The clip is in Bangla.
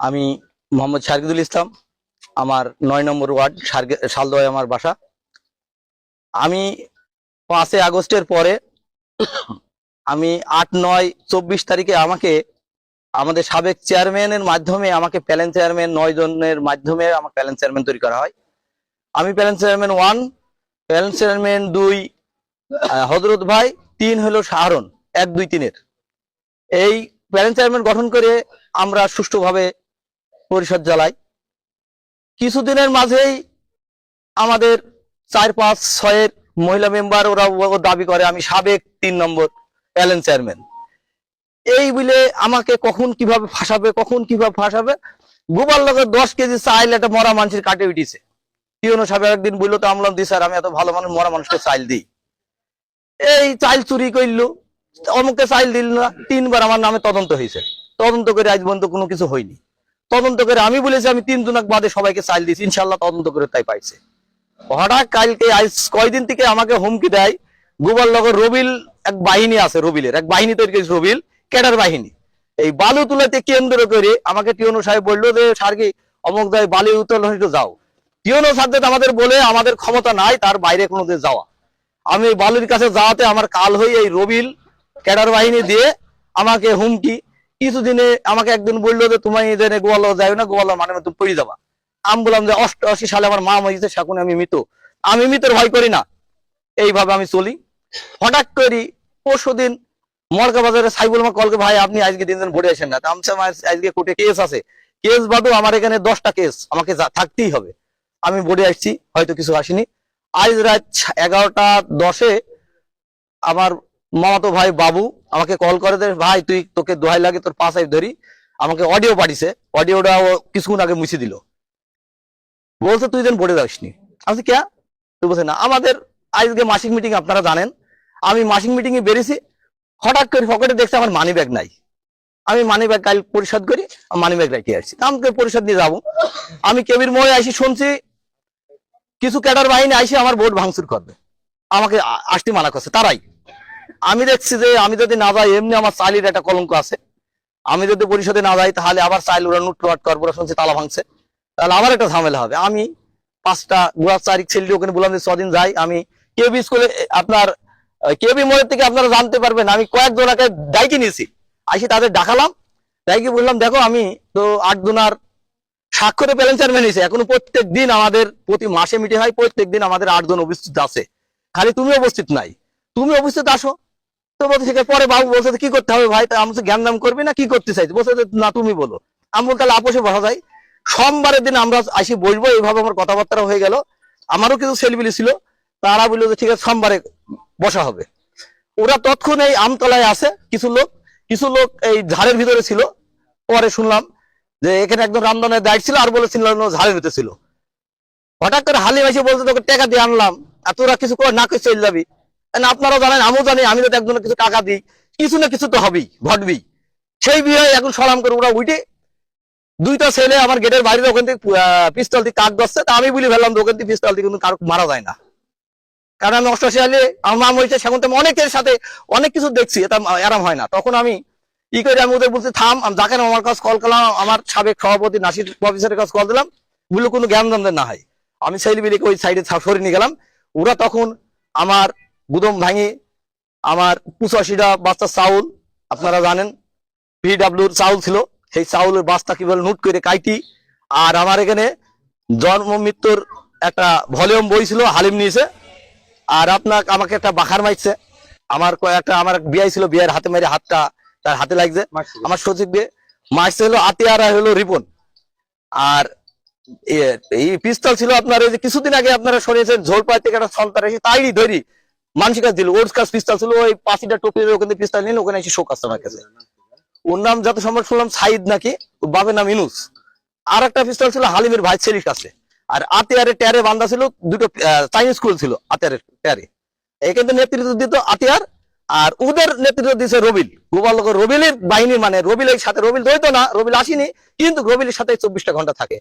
আমি মোহাম্মদ শারকিদুল ইসলাম, আমার নয় নম্বর ওয়ার্ড শালদয় আমার বাসা। আমি পাঁচই আগস্টের পরে আমি আট, নয়, চব্বিশ তারিখে আমাকে আমাদের সাবেক চেয়ারম্যানের মাধ্যমে, আমাকে প্যালেন চেয়ারম্যান নয় জনের মাধ্যমে আমাকে প্যালেন চেয়ারম্যান তৈরি করা হয়। আমি প্যালেন চেয়ারম্যান ওয়ান, প্যালেন চেয়ারম্যান দুই হজরত ভাই, তিন হলো শাহরন, এক দুই তিনের। এই প্যারেন্ট চেয়ারম্যান গঠন করে আমরা সুষ্ঠুভাবে পরিষদ চালাই কিছুদিনের মাঝেই আমাদের চার, পাঁচ, ছয়ের মহিলা মেম্বার ওরা দাবি করে, আমি সাবেক তিন নম্বর প্যালেন্ট চেয়ারম্যান। এই বলে আমাকে কখন কীভাবে ফাঁসাবে, কখন কীভাবে ফাঁসাবে? গোপাল লোকের দশ কেজি চাইল একটা মরা মানুষের কাটে উঠিছে। পিওনো সাহেব একদিন বলল, তো আমলাম দি স্যার, আমি এত ভালো মানুষ, মরা মানুষকে চাইল দিই। এই চাইল চুরি করল, অমুককে চাইল দিল না, তিনবার আমার নামে তদন্ত হয়েছে। তদন্ত করে আজ পর্যন্ত কোনো কিছু হয়নি। তদন্ত করে আমি বলেছি, আমি তিন জনক বাদে সবাইকে চাইল দিয়েছি। ইনশাল্লাহ তদন্ত করে তাই পাইছে। হঠাৎ কালকে আজ কয়দিন থেকে আমাকে হুমকি দেয় গোপাল নগর রবিল এক বাহিনী আছে, রবিলের, এক বাহিনী তৈরি করেছে রবিল, ক্যাডার বাহিনী। এই বালু তুলাতে কেন্দ্র করে আমাকে টিওনো সাহেব বলল যে সার্কি অমুক যায় বালি উত্তোলন যাও। টিওনো সাহেব আমাদের বলে, আমাদের ক্ষমতা নাই, তার বাইরে কোনো যাওয়া। আমি বালুর কাছে যাওয়াতে আমার কাল হয়ে এই রবিল ক্যাডার বাহিনী দিয়ে আমাকে হুমকি কিছুদিনে আমাকে একদিন বলল যে তুমি এদের গোয়ালো যাই না গোয়ালো মানে তুমি পড়ে যাবা। আমি বললাম যে অষ্টআশি সালে আমার মা মরেছে সেখানে আমি মৃত। আমি মৃতের ভয় করি না। এইভাবে আমি চলি। হঠাৎ করি পরশু দিন মরকা বাজারে সাইবুল মা কলকে ভাই, আপনি আজকে দিন দিন ভরে আসেন না। আজকে কোর্টে কেস আছে। কেস বাদও আমার এখানে দশটা কেস, আমাকে থাকতেই হবে। আমি ভরে আসছি, হয়তো কিছু আসেনি। আজ রাত এগারোটা দশে আমার মামাতো ভাই বাবু আমাকে কল করে দে ভাই, তুই তোকে দোহাই লাগে, তোর পাশে ধরি। আমাকে অডিও পাঠিয়েছে। অডিওটা ও কিছুক্ষণ আগে মুছে দিল। বলছে, তুই যেন বোর্ডে যাসনি। আমি ক্যা? তুই বলছে, না, আমাদের আজকে মাসিক মিটিং আপনারা জানেন। আমি মাসিক মিটিং এ বেরিয়েছি। হঠাৎ করে পকেটে দেখছি আমার মানি ব্যাগ নাই। আমি মানি ব্যাগ কাল পরিশোধ করি মানি ব্যাগ রেখে আসছি। আমাকে পরিশোধ নিয়ে যাব। আমি কেবির মোড়ে আসি শুনছি কিছু ক্যাডার বাহিনী আইসে আমার ভোট ভাঙচুর করবে। আমাকে আসতে মানা করছে, তারাই। আমি দেখছি যে আমি যদি না যাই, এমনি আমার চাইলির একটা কলঙ্ক আছে। আমি যদি পরিষদে না যাই, তাহলে আবার চাইল ওরা ওরা শুনছি, তালা ভাঙছে। তাহলে আবার একটা ঝামেলা হবে। আমি পাঁচটা গুড়া তারিখ ছেলে ওখানে বললাম যে, ছদিন যাই। আমি কেবি স্কুলে আপনার কেবি মোড়ের থেকে আপনারা জানতে পারবেন, আমি কয়েক জনাকে ডাইকে নিয়েছি। আসি তাদের ডাকালাম। ডাইকে বললাম, দেখো, আমি তো আট জনার স্বাক্ষরে প্যালেন চেয়ারম্যান হয়েছে। এখনও প্রত্যেক দিন আমাদের প্রতি মাসে মিটিং হয়, প্রত্যেক দিন আমাদের আটজন উপস্থিত আছে। খালি তুমি উপস্থিত নাই। তুমি উপস্থিত আসো। তো বলতে পরে বাবু বলছে কি করতে হবে ভাই তা আমি বলছি, জ্ঞান দাম করবি না কি করতে চাইছি বলছে না তুমি বলো আমি বলতে তাহলে আপোষে বসা যায় সোমবারের দিন আমরা আসি বসবো এইভাবে আমার কথাবার্তা হয়ে গেল আমারও কিছু সেলবিলি ছিল তারা বলল যে ঠিক আছে সোমবারে বসা হবে ওরা তৎক্ষণ এই আমতলায় আছে কিছু লোক কিছু লোক এই ঝাড়ের ভিতরে ছিল পরে শুনলাম যে এখানে একদম রামদানের দায়িত্ব ছিল আর বলেছিল ঝাড়ের ভিতরে ছিল হঠাৎ করে হালিম এসে বলছে তোকে টাকা দিয়ে আনলাম আর তোরা কিছু করে না করে চলে যাবি না আপনারাও জানেন, আমিও জানি, আমি যদি একজনের কিছু টাকা দিই, কিছু না কিছু তো হবেই, ঘটবেই। সেই বিষয়ে এখন সলাম করে ওরা উঠে, দুইটা ছেলে আমার গেটের বাইরে ওখান থেকে পিস্তল দিয়ে কাক দশছে তা আমি বলি ফেললাম ওখান থেকে পিস্তল দিয়ে কিন্তু কারও মারা যায় না। কারণ আমি অষ্টআশি সালে, আমার মা মরেছে সেখান থেকে অনেকের সাথে অনেক কিছু দেখছি, এটা আরাম হয় না। তখন আমি ই করে আমি ওদের বলছি, থাম, আমি যাকে আমার কাছে কল করলাম, আমার সাবেক সভাপতি নাসির অফিসারের কাছে কল দিলাম, বলল কোনো জ্ঞান দাম না হয়। আমি ছেলে বিলিকে ওই সাইডে সরে নিয়ে গেলাম। ওরা তখন আমার গুদম ভাঙি। আমার পঁচাশিটা বাচ্চা চাউল আপনারা জানেন পিডাব্লিউর চাউল ছিল। সেই চাউলের বাস্তা কীভাবে নোট করে কাইটি। আর আমার এখানে জন্ম মৃত্যুর একটা ভলিউম বই ছিল হালিম নিয়েছে। আর আপনার আমাকে একটা বাখার মারছে আমার কয়েকটা আমার বিয়াই ছিল বিয়ের হাতে মেরে হাতটা তার হাতে লাগছে। আমার সচিব দিয়ে মারছে হলো আতিয়ার হলো রিপন। আর এই পিস্তল ছিল আপনার এই যে কিছুদিন আগে আপনারা শুনেছেন ঝোলপাড় থেকে একটা সন্তান এসে তাইরই ধরি। মানসিক কাজ দিল, ওর কাছে পিস্তল ছিল, ওই পাঁচিটা টপির ওখানে পিস্তল নিল, ওখানে এসে শোক আসছে আমার কাছে ওর নাম যত সম্ভব শুনলাম, সাইদ নাকি বাবার নাম ইনুস। আর একটা পিস্তল ছিল হালিমের ভাই ছেলের কাছে। আর আতিয়ারে ট্যারে বান্ধা ছিল, দুটো চাইনিজ স্কুল ছিল আতিয়ারের ট্যারে। এখানে নেতৃত্ব দিত আতিয়ার, আর ওদের নেতৃত্ব দিচ্ছে রবিল। গোপাল রবিলের বাহিনী মানে রবিলের সাথে রবিল ধরতো না, রবিল আসেনি, কিন্তু রবিলের সাথে চব্বিশটা ঘণ্টা থাকে।